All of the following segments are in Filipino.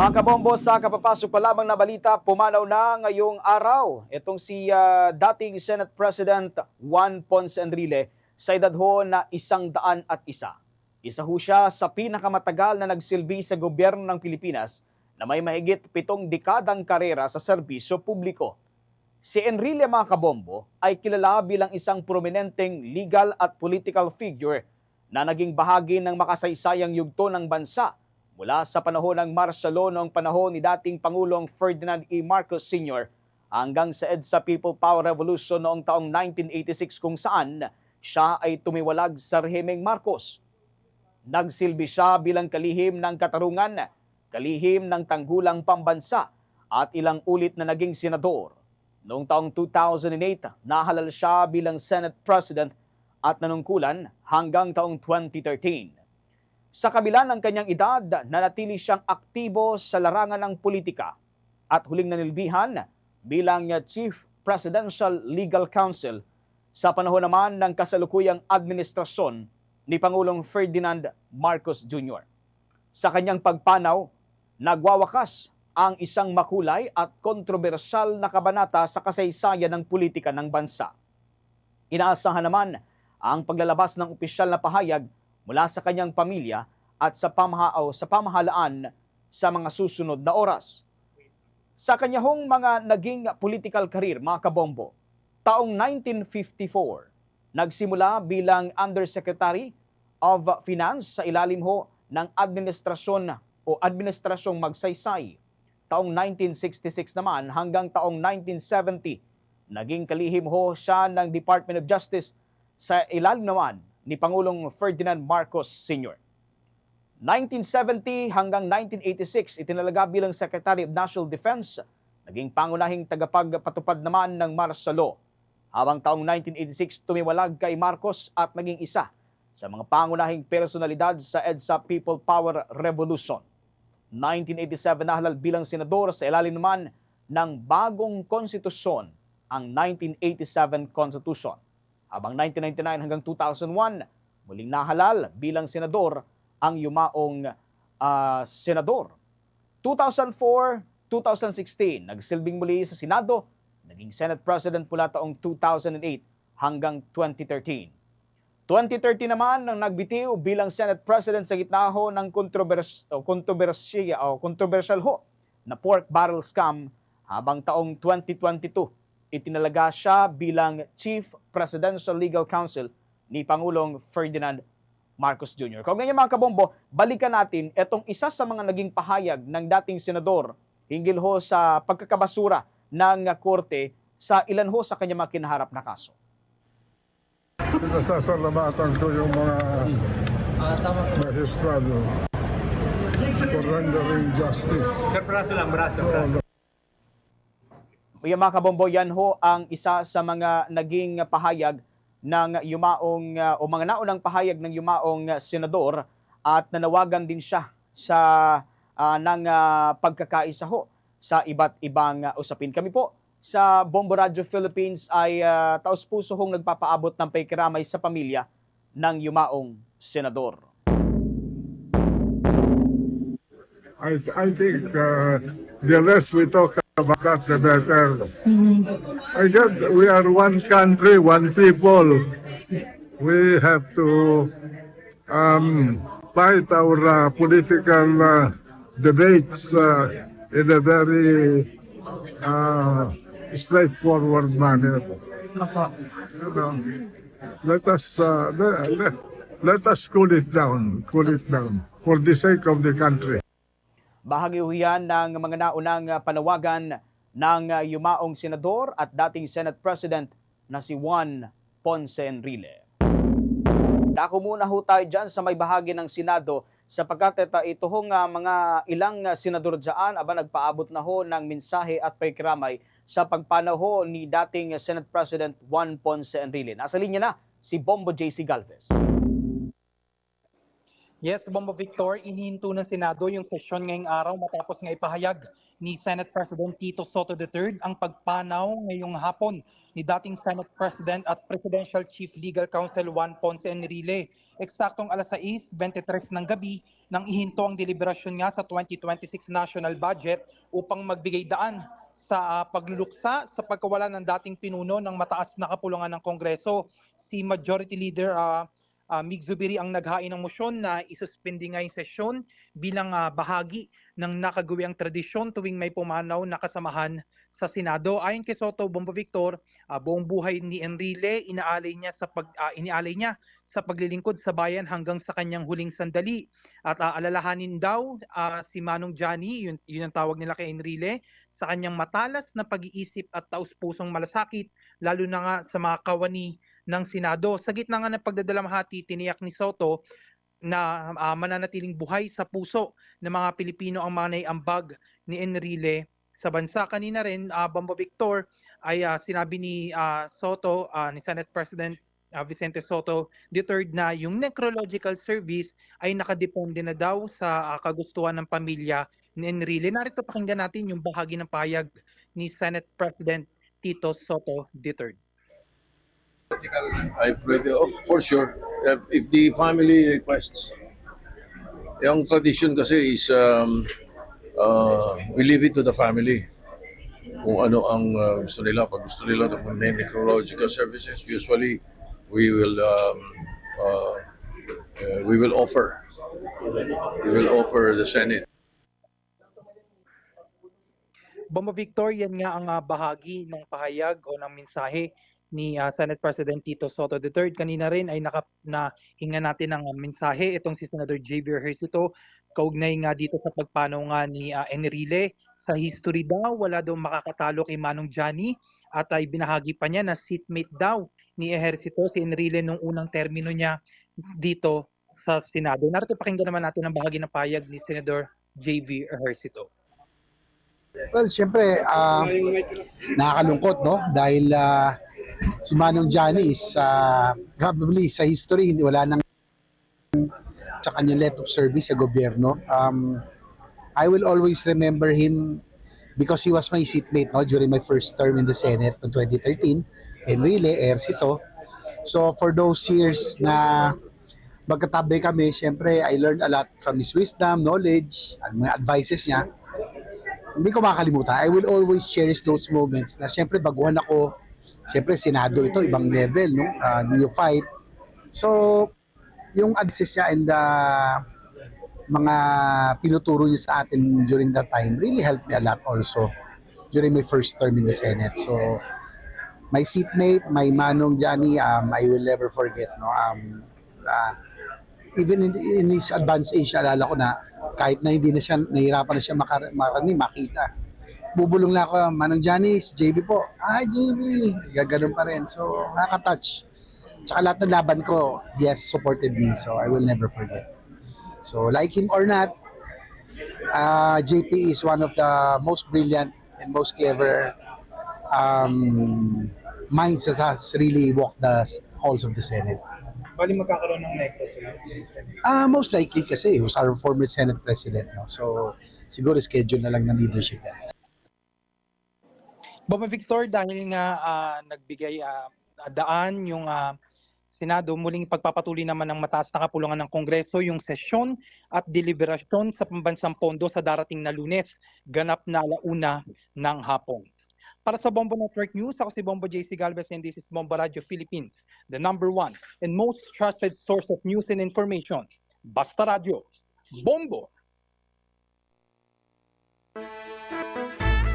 Mga kabombo, sa kapapasok pa lamang na balita, pumanaw na ngayong araw. Itong si ah, dating Senate President Juan Ponce Enrile sa edad ho na isang daan at isa. Isa ho siya sa pinakamatagal na nagsilbi sa gobyerno ng Pilipinas na may mahigit pitong dekadang karera sa serbisyo publiko. Si Enrile mga kabombo ay kilala bilang isang prominenteng legal at political figure na naging bahagi ng makasaysayang yugto ng bansa mula sa panahon ng martial noong panahon ni dating Pangulong Ferdinand E. Marcos Sr. hanggang sa EDSA People Power Revolution noong taong 1986 kung saan siya ay tumiwalag sa rehimeng Marcos. Nagsilbi siya bilang kalihim ng katarungan, kalihim ng tanggulang pambansa at ilang ulit na naging senador. Noong taong 2008, nahalal siya bilang Senate President at nanungkulan hanggang taong 2013. Sa kabila ng kanyang edad, nanatili siyang aktibo sa larangan ng politika at huling nanilbihan bilang Chief Presidential Legal Counsel sa panahon naman ng kasalukuyang administrasyon ni Pangulong Ferdinand Marcos Jr. Sa kanyang pagpanaw, nagwawakas ang isang makulay at kontrobersyal na kabanata sa kasaysayan ng politika ng bansa. Inaasahan naman ang paglalabas ng opisyal na pahayag mula sa kanyang pamilya at sa pamahao sa pamahalaan sa mga susunod na oras. Sa kanyang mga naging political career, mga kabombo, taong 1954, nagsimula bilang Undersecretary of Finance sa ilalim ho ng administrasyon o administrasyong magsaysay. Taong 1966 naman hanggang taong 1970, naging kalihim ho siya ng Department of Justice sa ilalim naman ni Pangulong Ferdinand Marcos Sr. 1970 hanggang 1986, itinalaga bilang Secretary of National Defense, naging pangunahing tagapagpatupad naman ng martial law. Habang taong 1986, tumiwalag kay Marcos at naging isa sa mga pangunahing personalidad sa EDSA People Power Revolution. 1987 nahalal bilang senador sa ilalim naman ng bagong konstitusyon, ang 1987 Constitution. Habang 1999 hanggang 2001, muling nahalal bilang senador ang yumaong ah, senador. 2004-2016, nagsilbing muli sa Senado, naging Senate President mula taong 2008 hanggang 2013. 2013 naman nang nagbitiw bilang Senate President sa gitna ho ng kontrobers o kontrobersya o controversial ho na pork barrel scam habang taong 2022 itinalaga siya bilang Chief Presidential Legal Counsel ni Pangulong Ferdinand Marcos Jr. Kung ganyan mga kabombo, balikan natin itong isa sa mga naging pahayag ng dating senador hinggil ho sa pagkakabasura ng korte sa ilan ho sa kanyang mga kinaharap na kaso. Pinasasalamatan ko yung mga magistrado for rendering justice. Sir, braso lang, braso, braso. Mga kabombo, yan ho ang isa sa mga naging pahayag ng yumaong uh, o mga naunang pahayag ng yumaong senador at nanawagan din siya sa uh, ng uh, pagkakaisa ho sa iba't ibang uh, usapin. Kami po sa Bombo Radio Philippines ay uh, taos puso hong nagpapaabot ng pagkiramay sa pamilya ng yumaong senador. I, I think uh, the less we talk about the better. I guess we are one country, one people. We have to um, fight our uh, political uh, debates uh, in a very uh, straightforward manner. You know, let us uh, let, let, let us cool it down, cool it down for the sake of the country. Bahagi ho yan ng mga naunang uh, panawagan ng uh, yumaong senador at dating Senate President na si Juan Ponce Enrile. Dako muna ho tayo dyan sa may bahagi ng Senado sapagkat ito, ito hong uh, mga ilang uh, senador dyan aba nagpaabot na ho ng mensahe at pagkiramay sa pagpanaw ho ni dating Senate President Juan Ponce Enrile. Nasa linya na si Bombo JC Galvez. Yes, Bombo Victor, inihinto ng Senado yung sesyon ngayong araw matapos nga ipahayag ni Senate President Tito Soto III ang pagpanaw ngayong hapon ni dating Senate President at Presidential Chief Legal Counsel Juan Ponce Enrile. Eksaktong alas 6.23 ng gabi nang ihinto ang deliberasyon nga sa 2026 national budget upang magbigay daan sa ah, pagluluksa sa pagkawala ng dating pinuno ng mataas na kapulungan ng Kongreso, si Majority Leader ah, uh, Mig Zubiri ang naghain ng motion na isuspindi nga yung sesyon bilang ah, bahagi ng nakagawiang tradisyon tuwing may pumanaw na kasamahan sa Senado. Ayon kay Soto Bombo Victor, ah, buong buhay ni Enrile inaalay niya sa pag ah, inialay niya sa paglilingkod sa bayan hanggang sa kanyang huling sandali. At ah, alalahanin daw ah, si Manong Johnny, yun, yun ang tawag nila kay Enrile, sa kanyang matalas na pag-iisip at taus-pusong malasakit lalo na nga sa mga kawani ng Senado. Sa gitna nga ng pagdadalamhati, tiniyak ni Soto na ah, mananatiling buhay sa puso ng mga Pilipino ang mga naiambag ni Enrile sa bansa. Kanina rin, ah, Bamba Victor, ay ah, sinabi ni ah, Soto, ah, ni Senate President ah, Vicente Soto III na yung necrological service ay nakadepende na daw sa ah, kagustuhan ng pamilya ni Enrile. Narito pakinggan natin yung bahagi ng payag ni Senate President Tito Soto III. I've read it, oh, for sure. If, if the family requests. Yung tradition kasi is um, uh, we leave it to the family. Kung ano ang uh, gusto nila. Pag gusto nila ng necrological services, usually we will um, uh, uh, we will offer. We will offer the Senate. Bomba Victor, yan nga ang ah, bahagi ng pahayag o ng mensahe ni ah, Senate President Tito Soto III. Kanina rin ay naka, na hinga natin ng ah, mensahe itong si Senator Javier Hercito kaugnay nga dito sa pagpanaw nga ni ah, Enrile. Sa history daw, wala daw makakatalo kay Manong Johnny at ay binahagi pa niya na seatmate daw ni Ejercito si Enrile nung unang termino niya dito sa Senado. Narito pakinggan naman natin ang bahagi ng payag ni Senator J.V. Ejercito. Well, siyempre, ah, nakakalungkot, no? Dahil ah, si Manong Johnny is ah, probably sa history, wala nang sa kanyang let of service sa gobyerno. Um, I will always remember him because he was my seatmate no, during my first term in the Senate in 2013. Enrile, Ercito. So for those years na magkatabi kami, siyempre, I learned a lot from his wisdom, knowledge, at mga advices niya hindi ko makakalimutan. I will always cherish those moments na siyempre baguhan ako, siyempre Senado ito, ibang level, no? Uh, neophyte. So, yung advices niya and the mga tinuturo niya sa atin during that time really helped me a lot also during my first term in the Senate. So, my seatmate, my manong Johnny, um, I will never forget. No? Um, uh, even in, in his advanced age, alala ko na kahit na hindi na siya, nahirapan na siya makar- marami, makita. Bubulong lang ako, Manong Johnny, si JB po. Ah, JB. Gaganon pa rin. So, nakaka-touch. Tsaka lahat ng laban ko, yes, supported me. So, I will never forget. So, like him or not, uh, JP is one of the most brilliant and most clever um, minds has really walked the halls of the Senate. Bali magkakaroon ng necklace sila. Ah, most likely kasi he was our former Senate President. No? So, siguro schedule na lang ng leadership yan. Bomba Victor, dahil nga ah, nagbigay ah, daan yung ah, Senado, muling pagpapatuloy naman ng mataas na kapulungan ng Kongreso yung sesyon at deliberasyon sa pambansang pondo sa darating na lunes, ganap na alauna ng hapon. Para sa Bombo Network News, ako si Bombo JC Galvez and this is Bombo Radio Philippines, the number one and most trusted source of news and information. Basta Radio. Bombo!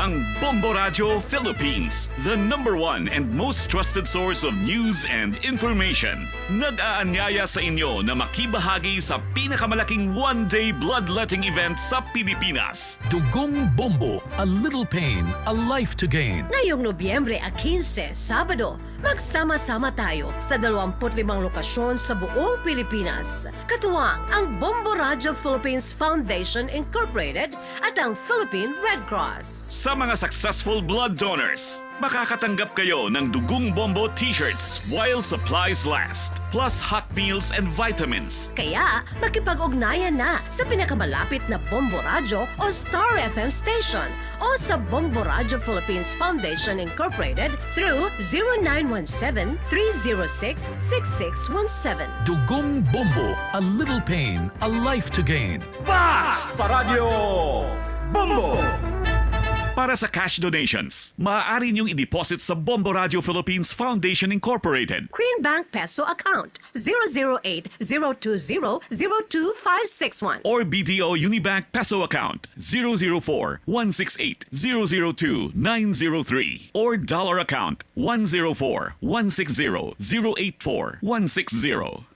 Ang Bombo Radio Philippines, the number one and most trusted source of news and information. Nag-aanyaya sa inyo na makibahagi sa pinakamalaking one-day bloodletting event sa Pilipinas. Dugong Bombo, a little pain, a life to gain. Ngayong Nobyembre 15, Sabado, magsama-sama tayo sa 25 lokasyon sa buong Pilipinas. Katuwang ang Bombo Radio Philippines Foundation Incorporated at ang Philippine Red Cross. Sa mga successful blood donors, makakatanggap kayo ng Dugong Bombo t-shirts while supplies last, plus hot meals and vitamins. Kaya makipag-ugnayan na sa pinakamalapit na Bombo Radyo o Star FM station o sa Bombo Radyo Philippines Foundation Incorporated through 0917-306-6617. Dugong Bombo, a little pain, a life to gain. Paradyo Bombo! Para sa cash donations, maaari niyong i-deposit sa Bombo Radio Philippines Foundation Incorporated. Queen Bank Peso Account 008-020-02561. or BDO Unibank Peso account 004-168-002-903 or dollar account 104-160-084-160.